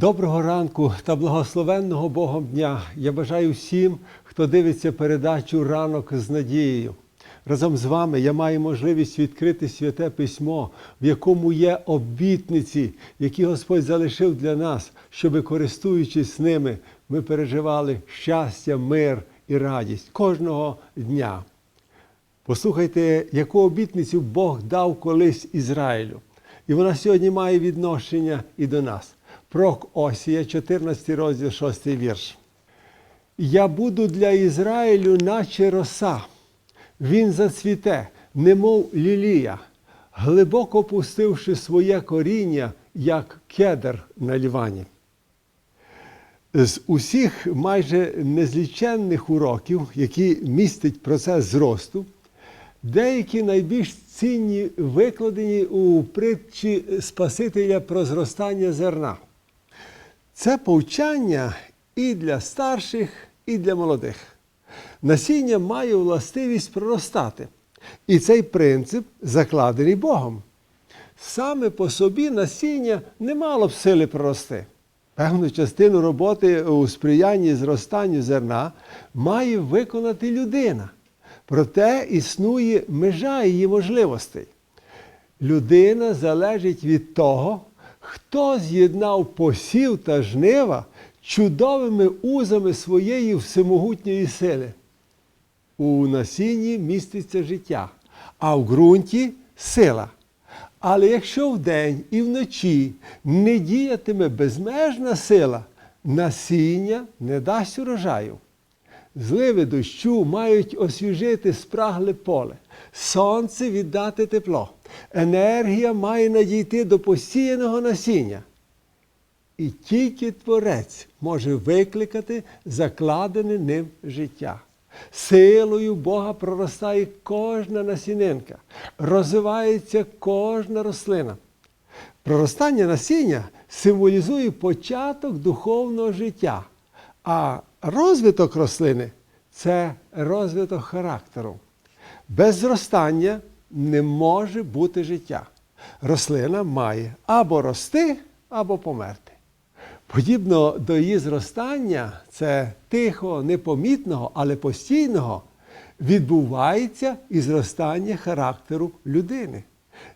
Доброго ранку та благословенного Богом дня. Я бажаю всім, хто дивиться передачу Ранок з надією. Разом з вами я маю можливість відкрити святе письмо, в якому є обітниці, які Господь залишив для нас, щоб, користуючись ними, ми переживали щастя, мир і радість кожного дня. Послухайте, яку обітницю Бог дав колись Ізраїлю. І вона сьогодні має відношення і до нас. Прок Осія, 14 розділ, 6 вірш. Я буду для Ізраїлю, наче роса. Він зацвіте, немов лілія, глибоко пустивши своє коріння, як кедр на Лівані. З усіх майже незліченних уроків, які містять процес зросту, деякі найбільш цінні викладені у притчі Спасителя про зростання зерна. Це повчання і для старших, і для молодих. Насіння має властивість проростати. І цей принцип закладений Богом. Саме по собі насіння не мало б сили прорости. Певну частину роботи у сприянні зростанню зерна має виконати людина. Проте існує межа її можливостей. Людина залежить від того, хто з'єднав посів та жнива чудовими узами своєї всемогутньої сили. У насінні міститься життя, а в ґрунті сила. Але якщо вдень і вночі не діятиме безмежна сила, насіння не дасть урожаю. Зливи дощу мають освіжити спрагле поле, сонце віддати тепло, енергія має надійти до посіяного насіння. І тільки Творець може викликати закладене ним життя. Силою Бога проростає кожна насінинка, розвивається кожна рослина. Проростання насіння символізує початок духовного життя, а розвиток рослини це розвиток характеру. Без зростання не може бути життя. Рослина має або рости, або померти. Подібно до її зростання, це тихого, непомітного, але постійного, відбувається і зростання характеру людини.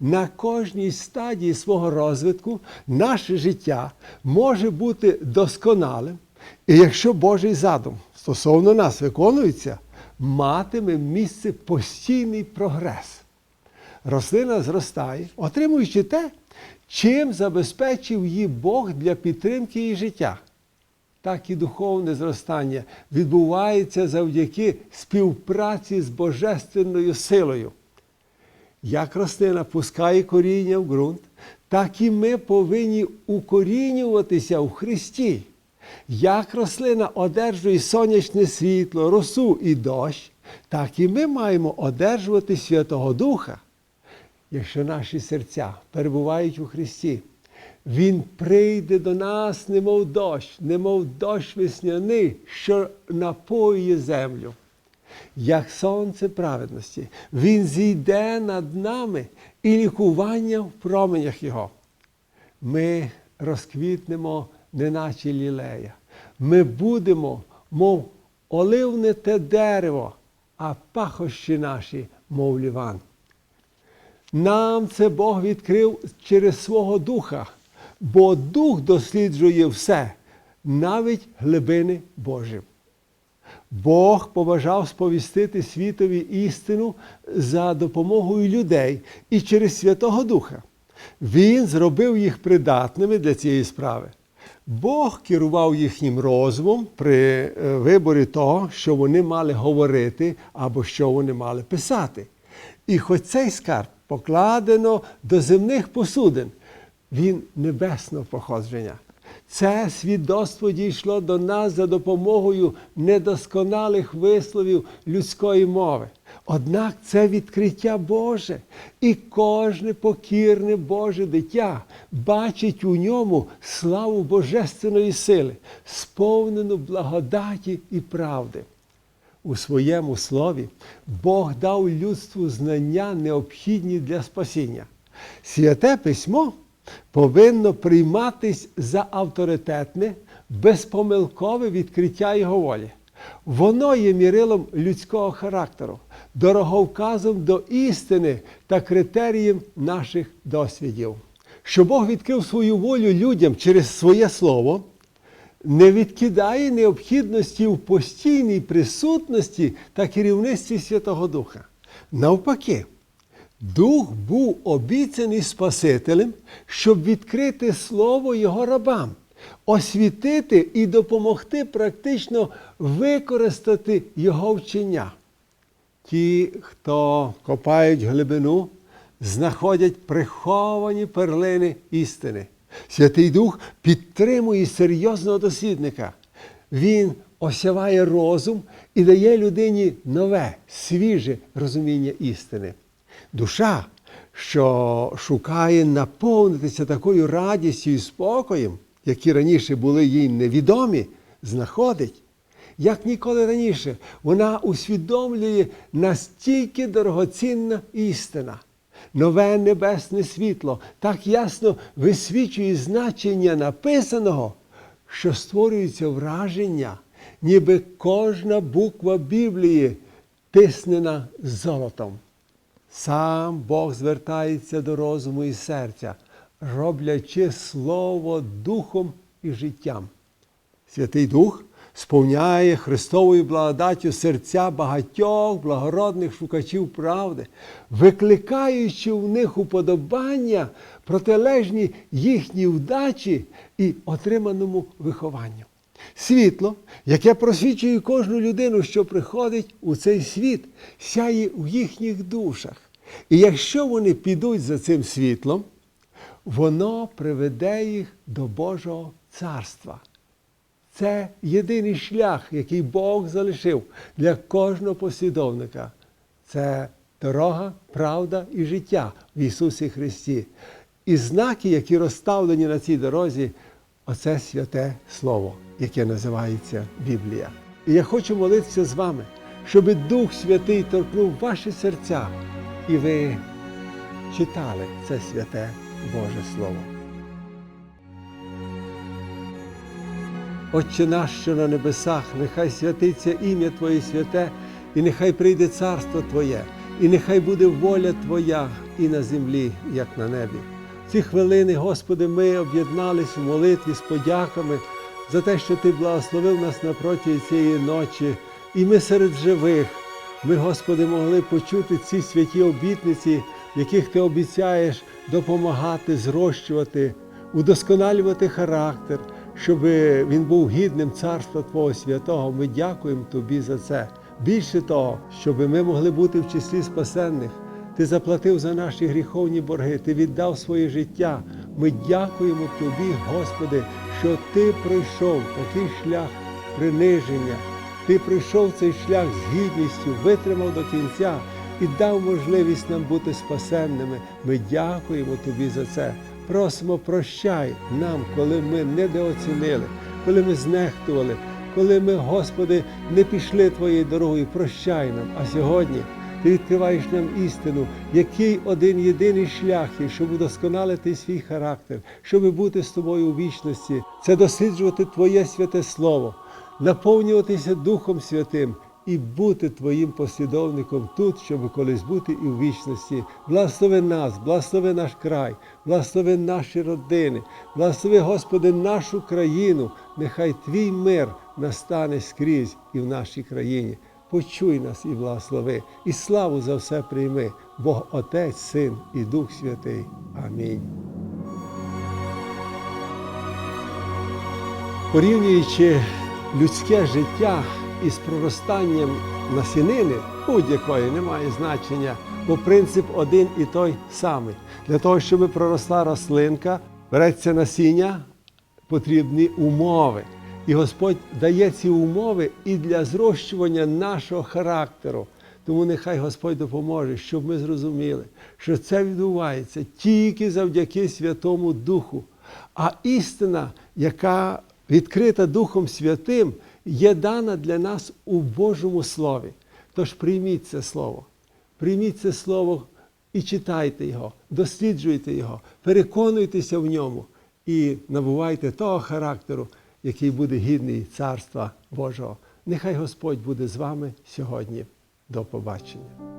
На кожній стадії свого розвитку наше життя може бути досконалим, і якщо Божий задум стосовно нас виконується, матиме місце постійний прогрес. Рослина зростає, отримуючи те, чим забезпечив її Бог для підтримки її життя. Так і духовне зростання відбувається завдяки співпраці з божественною силою. Як рослина пускає коріння в ґрунт, так і ми повинні укорінюватися в Христі. Як рослина одержує сонячне світло, росу і дощ, так і ми маємо одержувати Святого Духа. Якщо наші серця перебувають у Христі, Він прийде до нас, немов дощ, немов дощ весняний, що напоює землю. Як сонце праведності, Він зійде над нами і лікування в променях Його. Ми розквітнемо, неначе лілея. Ми будемо, мов оливне те дерево, а пахощі наші, мов ліван. Нам це Бог відкрив через свого Духа, бо Дух досліджує все, навіть глибини Божі. Бог побажав сповістити світові істину за допомогою людей і через Святого Духа. Він зробив їх придатними для цієї справи. Бог керував їхнім розумом при е, виборі того, що вони мали говорити або що вони мали писати. І хоч цей скарб покладено до земних посудин, він небесного походження. Це свідоцтво дійшло до нас за допомогою недосконалих висловів людської мови. Однак це відкриття Боже, і кожне покірне Боже дитя бачить у ньому славу Божественної сили, сповнену благодаті і правди. У своєму слові Бог дав людству знання, необхідні для спасіння. Святе письмо повинно прийматись за авторитетне, безпомилкове відкриття його волі. Воно є мірилом людського характеру, дороговказом до істини та критерієм наших досвідів. Що Бог відкрив свою волю людям через своє слово, не відкидає необхідності в постійній присутності та керівництві Святого Духа. Навпаки, Дух був обіцяний Спасителем, щоб відкрити Слово Його рабам, освітити і допомогти практично використати Його вчення. Ті, хто копають глибину, знаходять приховані перлини істини. Святий Дух підтримує серйозного дослідника. Він осяває розум і дає людині нове, свіже розуміння істини. Душа, що шукає наповнитися такою радістю і спокоєм, які раніше були їй невідомі, знаходить. Як ніколи раніше, вона усвідомлює настільки дорогоцінна істина. Нове небесне світло так ясно висвічує значення написаного, що створюється враження, ніби кожна буква Біблії тиснена золотом. Сам Бог звертається до розуму і серця, роблячи Слово духом і життям. Святий Дух сповняє Христовою благодаттю серця багатьох благородних шукачів правди, викликаючи в них уподобання, протилежні їхній вдачі і отриманому вихованню. Світло, яке просвічує кожну людину, що приходить у цей світ, сяє в їхніх душах. І якщо вони підуть за цим світлом, воно приведе їх до Божого царства. Це єдиний шлях, який Бог залишив для кожного послідовника. Це дорога, правда і життя в Ісусі Христі. І знаки, які розставлені на цій дорозі, оце святе Слово, яке називається Біблія. І я хочу молитися з вами, щоб Дух Святий торкнув ваші серця, і ви читали це святе Боже Слово. Отче наш, що на небесах, нехай святиться ім'я Твоє святе, і нехай прийде царство Твоє, і нехай буде воля Твоя і на землі, як на небі. Ці хвилини, Господи, ми об'єднались в молитві з подяками за те, що Ти благословив нас напроти цієї ночі, і ми серед живих. Ми, Господи, могли почути ці святі обітниці, яких Ти обіцяєш допомагати, зрощувати, удосконалювати характер, щоб він був гідним царства Твого святого. Ми дякуємо Тобі за це. Більше того, щоб ми могли бути в числі спасенних. Ти заплатив за наші гріховні борги, Ти віддав своє життя. Ми дякуємо Тобі, Господи, що Ти пройшов такий шлях приниження. Ти пройшов цей шлях з гідністю, витримав до кінця і дав можливість нам бути спасенними. Ми дякуємо Тобі за це. Просимо, прощай нам, коли ми недооцінили, коли ми знехтували, коли ми, Господи, не пішли Твоєю дорогою. Прощай нам. А сьогодні Ти відкриваєш нам істину, який один єдиний шлях є, щоб удосконалити свій характер, щоб бути з тобою у вічності. Це досліджувати Твоє святе Слово, наповнюватися Духом Святим і бути Твоїм послідовником тут, щоб колись бути і в вічності. Благослови нас, благослови наш край, благослови наші родини, благослови, Господи, нашу країну. Нехай Твій мир настане скрізь і в нашій країні. Почуй нас і благослови, і славу за все прийми, Бог Отець, Син і Дух Святий. Амінь. Порівнюючи людське життя із проростанням насінини, будь-якої немає значення, бо принцип один і той самий. Для того, щоб проросла рослинка, береться насіння, потрібні умови. І Господь дає ці умови і для зрощування нашого характеру. Тому нехай Господь допоможе, щоб ми зрозуміли, що це відбувається тільки завдяки Святому Духу. А істина, яка відкрита Духом Святим, є дана для нас у Божому Слові. Тож прийміть це Слово, прийміть це Слово і читайте його, досліджуйте його, переконуйтеся в ньому і набувайте того характеру, який буде гідний Царства Божого. Нехай Господь буде з вами сьогодні. До побачення.